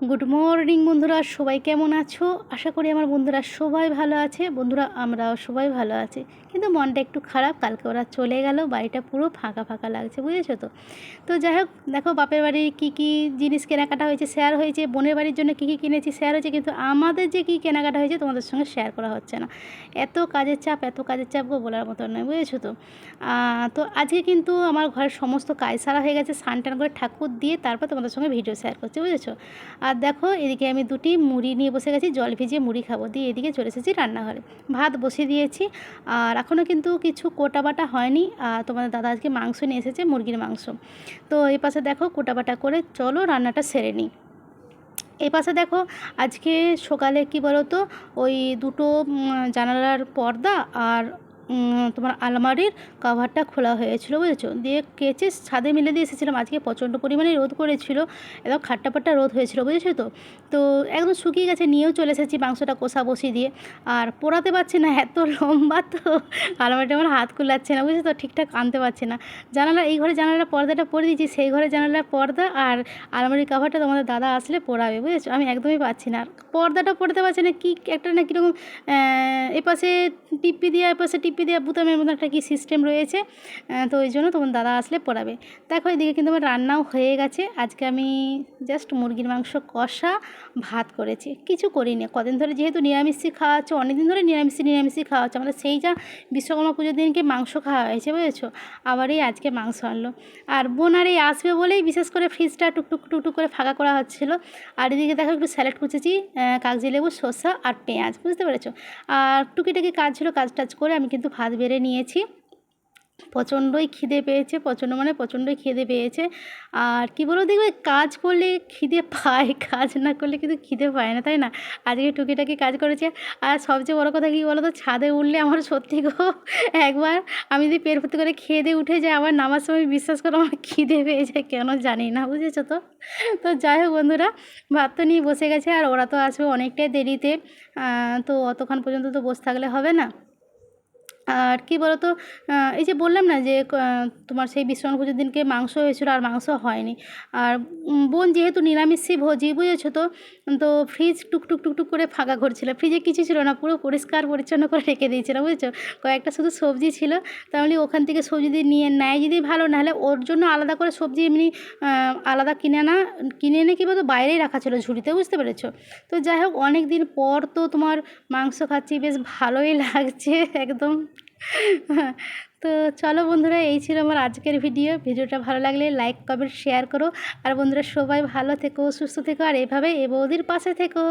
Good morning বন্ধুরা। সবাই কেমন আছো? আশা করি আমার বন্ধুরা সবাই ভালো আছে। বন্ধুরা, আমরাও সবাই ভালো আছে। কিন্তু মনটা একটু খারাপ। কালকে ওরা চলে গেল। বাড়িটা পুরো ফাঁকা ফাঁকা লাগছে, বুঝেছ তো? তো যাই হোক, দেখো বাপের বাড়ির কী কী জিনিস কেনাকাটা হয়েছে শেয়ার হয়েছে। বোনের বাড়ির জন্য কী কী কিনেছি শেয়ার হয়েছে। কিন্তু আমাদের যে কী কেনাকাটা হয়েছে, তোমাদের সঙ্গে শেয়ার করা হচ্ছে না। এত কাজের চাপ, এত কাজের চাপ গো বলার মতো নয়, বুঝেছ তো? তো আজকে কিন্তু আমার ঘরের সমস্ত কাজ সারা হয়ে গেছে। স্নান টান করে ঠাকুর দিয়ে তারপর তোমাদের সঙ্গে ভিডিও শেয়ার করছি, বুঝেছ? আর দেখো, এদিকে আমি দুটি মুড়ি নিয়ে বসে গেছি, জল ভিজিয়ে মুড়ি খাব। দিয়ে এদিকে চলে এসেছি রান্নাঘরে। ভাত বসিয়ে দিয়েছি, আর এখনও কিন্তু কিছু কোটা বাটা হয়নি। আর তোমাদের দাদা আজকে মাংস নিয়ে এসেছে, মুরগির মাংস। তো এই পাশে দেখো কোটা বাটা করে চলো রান্নাটা সেরে নিই। এই পাশে দেখো আজকে সকালে কি বলো তো ওই দুটো জানালার পর্দা আর তোমার আলমারির কাভারটা খোলা হয়েছিল, বুঝেছ? দিয়ে কেচে ছাদে মিলে দিয়ে এসেছিলাম। আজকে প্রচণ্ড পরিমাণে রোদ করেছিল, একদম খাট্টাপাট্টা রোদ হয়েছিল, বুঝেছ তো? তো একদম শুকিয়ে গেছে, নিয়েও চলে এসেছি মাংসটা কষা বসিয়ে দিয়ে। আর পোড়াতে পারছি না, এত লম্বা তো। আলমারিটা আমার হাত কুলাচ্ছে না, বুঝেছ তো? ঠিকঠাক আনতে পারছি না। জানালা এই ঘরে জানালার পর্দাটা পরে দিয়েছি, সেই ঘরে জানালার পর্দা আর আলমারির কাভারটা তোমাদের দাদা আসলে পরাবে বুঝেছ? আমি একদমই পাচ্ছি না। আর পর্দাটা পড়তে পারছি না, কী একটা না কীরকম এপাশে টিপ্পি দিয়ে, এপাশে টিপ্পি দেওয়া বুতামের মতো একটা কি সিস্টেম রয়েছে তো ওই জন্য তোমার দাদা আসলে পড়াবে। দেখো, এদিকে কিন্তু আমার রান্নাও হয়ে গেছে। আজকে আমি জাস্ট মুরগির মাংস, কষা, ভাত করেছি। কিছু করিনি। কদিন ধরে যেহেতু নিরামিষই খাওয়া হচ্ছে, অনেকদিন ধরে নিরামিষই নিরামিষই খাওয়া হচ্ছে। আমাদের সেই যা বিশ্বকর্মা পুজোর দিনকে মাংস খাওয়া হয়েছে, বুঝেছ? আবার এই আজকে মাংস আনলো। আর বোন আর এই আসবে বলেই বিশেষ করে ফ্রিজটা টুকটুক টুকটুক করে ফাঁকা করা হচ্ছিল। আর এদিকে দেখো একটু স্যালাড কুচেছি কাগজি লেবু, শসা আর পেঁয়াজ, বুঝতে পেরেছ? আর টুকিটাকি কাজ ছিল কাজ টাজ করে আমি কিন্তু ভাত বেড়ে নিয়েছি। প্রচণ্ডই খিদে পেয়েছে, প্রচণ্ড মানে প্রচণ্ডই খিদে পেয়েছে। আর কি বলো দেখবে কাজ করলে খিদে পায়, কাজ না করলে কিন্তু খিদে পায় না, তাই না? আজকে টুকিটাকি কাজ করেছে। আর সবচেয়ে বড় কথা কী বলো তো ছাদে উঠলে আমার সত্যি গো, একবার আমি যদি পেট ভর্তি করে খেয়ে দিয়ে উঠে যাই, আবার নামার সময় বিশ্বাস করো আমার খিদে পেয়ে যায়, কেন জানি না, বুঝেছ তো? তো যাই হোক বন্ধুরা, ভাত তো নিয়ে বসে গেছে, আর ওরা তো আসবে অনেকটাই দেরিতে। তো অতক্ষণ পর্যন্ত তো বসে থাকলে হবে না। আর কি বলতো এই যে বললাম না যে তোমার সেই বিশ্বকর্মা পুজোর দিনকে মাংস হয়েছিল আর মাংস হয়নি। আর বোন যেহেতু নিরামিষই ভোজি, বুঝেছ তো? তো ফ্রিজ টুকটুক টুকটুক করে ফাঁকা করছিল ফ্রিজে কিছু ছিল না, পুরো পরিষ্কার পরিচ্ছন্ন করে রেখে দিয়েছিল, বুঝেছ? কয়েকটা শুধু সবজি ছিল। তাহলে ওখান থেকে সবজি দিয়ে নিয়ে নেয় যদি ভালো, নাহলে ওর জন্য আলাদা করে সবজি এমনি আলাদা কিনে না, কিনে এনে কি বলতো, বাইরেই রাখা ছিল ঝুড়িতে, বুঝতে পেরেছ? তো যাই হোক অনেক দিন পর তো তোমার মাংস খাচ্ছি, বেশ ভালোই লাগছে, একদম। তো চলো বন্ধুরা, এই ছিল আমার আজকের ভিডিও ভিডিওটা ভালো লাগলে লাইক কমেন্ট শেয়ার করো। আর বন্ধুরা, সবাই ভালো থেকো, সুস্থ থেকো, আর এভাবে এ বৌদির পাশে থেকো।